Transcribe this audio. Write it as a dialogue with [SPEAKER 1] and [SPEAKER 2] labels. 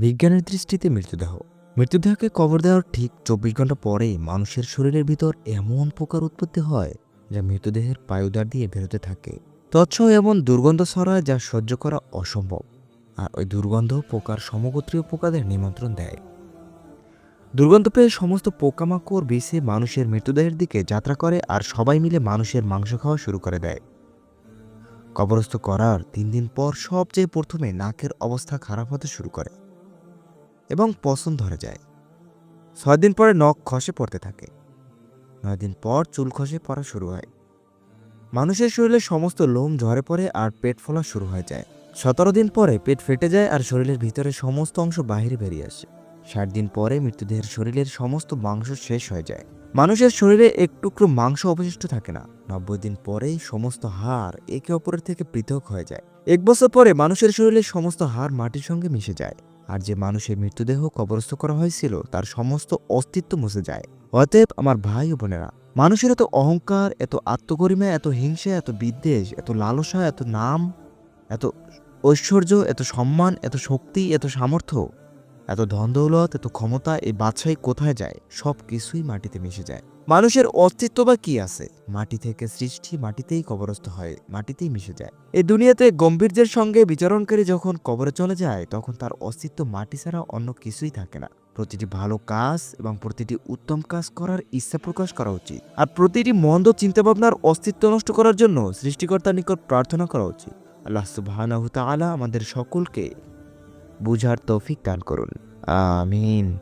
[SPEAKER 1] বিজ্ঞানের দৃষ্টিতে মৃতদেহ। মৃতদেহকে কবর দেওয়ার ঠিক চব্বিশ ঘণ্টা পরেই মানুষের শরীরের ভিতর এমন পোকার উৎপত্তি হয়, যা মৃতদেহের পায়ুদার দিয়ে বেরোতে থাকে। তৎসহ এমন দুর্গন্ধ ছড়ায় যা সহ্য করা অসম্ভব, আর ওই দুর্গন্ধ পোকার সমগোত্রীয় পোকাদের নিমন্ত্রণ দেয়। দুর্গন্ধ পেয়ে সমস্ত পোকামাকড় বিষে মানুষের মৃতদেহের দিকে যাত্রা করে আর সবাই মিলে মানুষের মাংস খাওয়া শুরু করে দেয়। কবরস্থ করার তিন দিন পর সবচেয়ে প্রথমে নাকের অবস্থা খারাপ হতে শুরু করে। এবং পছন্দ ধরে যায়। ছয় দিন পরে নখ খসে পড়তে থাকে। নয় দিন পর চুল খসে পড়া শুরু হয়। মানুষের শরীরে সমস্ত লোম ঝরে পড়ে আর পেট ফোলা শুরু হয়ে যায়। সতেরো দিন পরে পেট ফেটে যায় আর শরীরের ভিতরে সমস্ত অংশ বাহিরে বেরিয়ে আসে। ষাট দিন পরে মৃতদেহের শরীরের সমস্ত মাংস শেষ হয়ে যায়। মানুষের শরীরে এক টুকরো মাংস অবশিষ্ট থাকে না। নব্বই দিন পরেই সমস্ত হাড় একে অপরের থেকে পৃথক হয়ে যায়। এক বছর পরে মানুষের শরীরে সমস্ত হাড় মাটির সঙ্গে মিশে যায়। আর যে মানুষের মৃতদেহ কবরস্থ করা হয়েছিল, তার সমস্ত অস্তিত্ব মুছে যায়। অতএব আমার ভাই ও বোনেরা, মানুষের এত অহংকার, এত আত্মগরিমা, এত হিংসা, এত বিদ্বেষ, এত লালসা, এত নাম, এত ঐশ্বর্য, এত সম্মান, এত শক্তি, এত সামর্থ্য এত ধন দৌলত, এত ক্ষমতা এই বাদশাহী কোথায় যায়? সব কিছুই মাটিতে মিশে যায়। মানুষের অস্তিত্ব বা কি আছে? মাটি থেকে সৃষ্টি মাটিতেই কবরস্থ হয়, মাটিতেই মিশে যায়। এই দুনিয়াতে গম্ভীর্যের সঙ্গে বিচরণকারী যখন কবরে চলে যায়, তখন তার অস্তিত্ব মাটি ছাড়া অন্য কিছুই থাকে না। প্রতিটি ভালো কাজ এবং প্রতিটি উত্তম কাজ করার ইচ্ছা প্রকাশ করা উচিত। আর প্রতিটি মন্দ চিন্তাভাবনার অস্তিত্ব নষ্ট করার জন্য সৃষ্টিকর্তার নিকট প্রার্থনা করা উচিত। আল্লাহ তাআলা আমাদের সকলকে বুঝার তৌফিক দান করুন। আমিন।